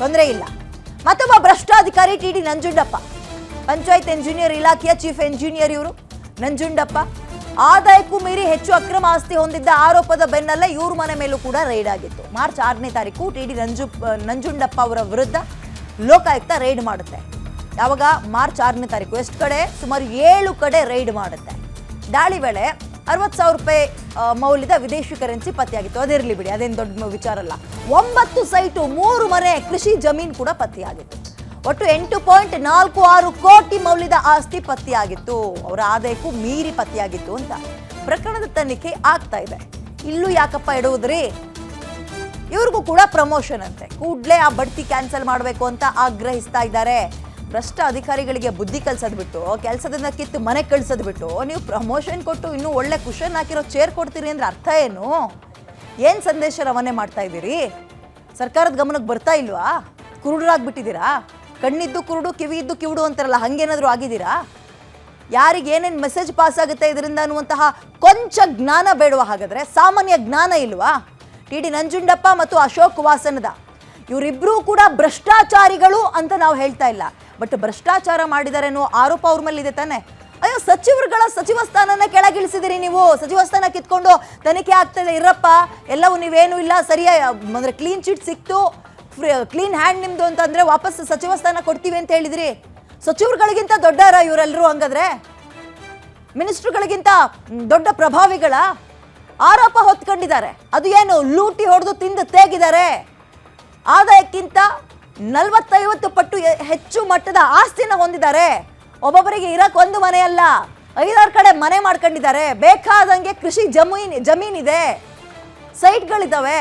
ತೊಂದರೆ ಇಲ್ಲ. ಮತ್ತೊಬ್ಬ ಭ್ರಷ್ಟಾಧಿಕಾರಿ T D Nanjundappa. Panchayat engineer ಇಲಾಖೆಯ ಚೀಫ್ ಎಂಜಿನಿಯರ್ ಇವರು. ನಂಜುಂಡಪ್ಪ, ಆದಾಯಕ್ಕೂ ಮೀರಿ ಹೆಚ್ಚು ಅಕ್ರಮ ಆಸ್ತಿ ಹೊಂದಿದ್ದ ಆರೋಪದ ಬೆನ್ನಲ್ಲೇ ಇವ್ರ ಮನೆ ಮೇಲೂ ಕೂಡ ರೈಡ್ ಆಗಿತ್ತು. ಮಾರ್ಚ್ ಆರನೇ ತಾರೀಕು ಟಿ ಡಿ ನಂಜು, ನಂಜುಂಡಪ್ಪ ಅವರ ವಿರುದ್ಧ ಲೋಕಾಯುಕ್ತ ರೈಡ್ ಮಾಡುತ್ತೆ. ಯಾವಾಗ? ಮಾರ್ಚ್ ಆರನೇ ತಾರೀಕು. ಎಷ್ಟು ಕಡೆ? ಸುಮಾರು ಏಳು ಕಡೆ ರೈಡ್ ಮಾಡುತ್ತೆ. ದಾಳಿ ವೇಳೆ ಅರವತ್ತು ಸಾವಿರ ರೂಪಾಯಿ ಮೌಲ್ಯದ ವಿದೇಶಿ ಕರೆನ್ಸಿ ಪತ್ತೆಯಾಗಿತ್ತು. ಅದಿರಲಿ ಬಿಡಿ, ಅದೇನು ದೊಡ್ಡ ವಿಚಾರ ಅಲ್ಲ. ಒಂಬತ್ತು ಸೈಟು, ಮೂರು ಮನೆ, ಕೃಷಿ ಜಮೀನು ಕೂಡ ಪತ್ತೆಯಾಗಿತ್ತು. ಒಟ್ಟು ಎಂಟು ಪಾಯಿಂಟ್ ನಾಲ್ಕು ಆರು ಕೋಟಿ ಮೌಲ್ಯದ ಆಸ್ತಿ ಪತ್ತೆಯಾಗಿತ್ತು. ಅವರ ಆದಾಯಕ್ಕೂ ಮೀರಿ ಪತ್ತೆಯಾಗಿತ್ತು ಅಂತ ಪ್ರಕರಣದ ತನಿಖೆ ಆಗ್ತಾ ಇದೆ. ಇಲ್ಲೂ ಯಾಕಪ್ಪ ಇಡುವುದ್ರಿ? ಇವ್ರಿಗೂ ಕೂಡ ಪ್ರಮೋಷನ್ ಅಂತೆ. ಕೂಡಲೇ ಆ ಬಡ್ತಿ ಕ್ಯಾನ್ಸಲ್ ಮಾಡಬೇಕು ಅಂತ ಆಗ್ರಹಿಸ್ತಾ ಇದ್ದಾರೆ. ಭ್ರಷ್ಟ ಅಧಿಕಾರಿಗಳಿಗೆ ಬುದ್ಧಿ ಕಲ್ಸೋದು ಬಿಟ್ಟು, ಕೆಲಸದಿಂದ ಕಿತ್ತು ಮನೆ ಕಳ್ಸೋದು ಬಿಟ್ಟು, ನೀವು ಪ್ರಮೋಷನ್ ಕೊಟ್ಟು ಇನ್ನೂ ಒಳ್ಳೆ ಕುಷನ್ ಹಾಕಿರೋ ಚೇರ್ ಕೊಡ್ತೀರಿ ಅಂದ್ರೆ ಅರ್ಥ ಏನು? ಏನು ಸಂದೇಶ ರವಾನೆ ಮಾಡ್ತಾ ಇದ್ದೀರಿ? ಸರ್ಕಾರದ ಗಮನಕ್ಕೆ ಬರ್ತಾ ಇಲ್ವಾ? ಕುರುಡರಾಗ್ಬಿಟ್ಟಿದ್ದೀರಾ? ಕಣ್ಣಿದ್ದು ಕುರುಡು ಕಿವಿ ಇದ್ದು ಕಿವುಡು ಅಂತಾರಲ್ಲ, ಹಂಗೇನಾದರೂ ಆಗಿದ್ದೀರಾ? ಯಾರಿಗೆ ಏನೇನು ಮೆಸೇಜ್ ಪಾಸ್ ಆಗುತ್ತೆ ಇದರಿಂದ ಅನ್ನುವಂತಹ ಕೊಂಚ ಜ್ಞಾನ ಬೇಡುವ ಹಾಗಾದ್ರೆ ಸಾಮಾನ್ಯ ಜ್ಞಾನ ಇಲ್ವಾ? ಟಿ ಡಿ ನಂಜುಂಡಪ್ಪ ಮತ್ತು ಅಶೋಕ್ ವಾಸನದ ಇವರಿಬ್ಬರೂ ಕೂಡ ಭ್ರಷ್ಟಾಚಾರಿಗಳು ಅಂತ ನಾವು ಹೇಳ್ತಾ ಇಲ್ಲ. ಬಟ್ ಭ್ರಷ್ಟಾಚಾರ ಮಾಡಿದ್ದಾರೆ ಅನ್ನೋ ಆರೋಪ ಅವ್ರ ಮೇಲಿದೆ ತಾನೆ. ಅಯ್ಯೋ, ಸಚಿವರುಗಳ ಸಚಿವ ಸ್ಥಾನನ ಕೆಳಗಿಳಿಸಿದಿರಿ ನೀವು. ಸಚಿವ ಸ್ಥಾನ ಕಿತ್ಕೊಂಡು ತನಿಖೆ ಆಗ್ತದೆ ಇರಪ್ಪ, ಎಲ್ಲವೂ ನೀವೇನು ಇಲ್ಲ. ಸರಿಯಾಗಿ ಅಂದ್ರೆ ಕ್ಲೀನ್ ಚಿಟ್ ಸಿಕ್ತು. ಕ್ಲೀನ್ ಹ್ಯಾಂಡ್ ನಿಮ್ಮದು ಅಂತಂದರೆ ವಾಪಸ್ ಸಚಿವ ಸ್ಥಾನ ಕೊಡ್ತೀವಿ ಅಂತ ಹೇಳಿದಿರಿ. ಸಚಿವರುಗಳಿಗಿಂತ ದೊಡ್ಡರ ಇವರೆಲ್ಲರೂ ಹಂಗಾದ್ರೆ? ಮಿನಿಸ್ಟ್ರುಗಳಿಗಿಂತ ದೊಡ್ಡ ಪ್ರಭಾವಿಗಳ? ಆರೋಪ ಹೊತ್ಕೊಂಡಿದ್ದಾರೆ. ಅದು ಏನು, ಲೂಟಿ ಹೊಡೆದು ತಿಂದು ತೇಗಿದ್ದಾರೆ? ಆದಾಯಕ್ಕಿಂತ ನಲವತ್ತೈವತ್ತು ಪಟ್ಟು ಹೆಚ್ಚು ಮಟ್ಟದ ಆಸ್ತಿನ ಹೊಂದಿದ್ದಾರೆ. ಒಬ್ಬೊಬ್ಬರಿಗೆ ಇರಕ್ ಒಂದು ಮನೆಯಲ್ಲ ಐದಾರು ಕಡೆ ಮನೆ ಮಾಡ್ಕೊಂಡಿದ್ದಾರೆ. ಬೇಕಾದಂಗೆ ಕೃಷಿ ಜಮೀನ್, ಜಮೀನಿದೆ. ಸೈಟ್ಗಳಿದ್ದಾವೆ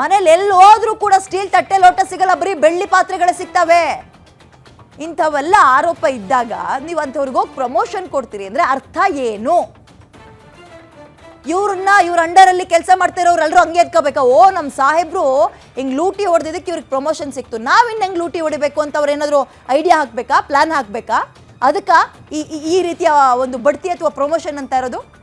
ಮನೇಲಿ ಎಲ್ಲಿ ಹೋದ್ರೂ ಕೂಡ ಸ್ಟೀಲ್ ತಟ್ಟೆ ಲೋಟ ಸಿಗಲ್ಲ. ಬರೀ ಬೆಳ್ಳಿ ಪಾತ್ರೆಗಳೇ ಸಿಗ್ತವೆ. ಇಂಥವೆಲ್ಲ ಆರೋಪ ಇದ್ದಾಗ ನೀವು ಅಂಥವ್ರಿಗೋಗಿ ಪ್ರಮೋಷನ್ ಕೊಡ್ತೀರಿ ಅಂದರೆ ಅರ್ಥ ಏನು? ಇವ್ರನ್ನ ಇವ್ರ ಅಂಡರಲ್ಲಿ ಕೆಲಸ ಮಾಡ್ತಿರೋರೆಲ್ಲರೂ ಹಂಗೆ ಎತ್ಕೋಬೇಕಾ. ಓ ನಮ್ಮ ಸಾಹೇಬ್ರು ಹಿಂಗ್ ಲೂಟಿ ಹೊಡೆದಿದ್ದಕ್ಕೆ ಇವ್ರಿಗೆ ಪ್ರಮೋಷನ್ ಸಿಕ್ತು. ನಾವಿನ್ ಹೆಂಗ್ ಲೂಟಿ ಹೊಡಿಬೇಕು ಅಂತ ಅವ್ರು ಏನಾದ್ರು ಐಡಿಯಾ ಹಾಕ್ಬೇಕಾ? ಪ್ಲಾನ್ ಹಾಕ್ಬೇಕಾ? ಅದಕ್ಕ ಈ- ಈ ರೀತಿಯ ಒಂದು ಬಡ್ತಿ ಅಥವಾ ಪ್ರಮೋಷನ್ ಅಂತ ಇರೋದು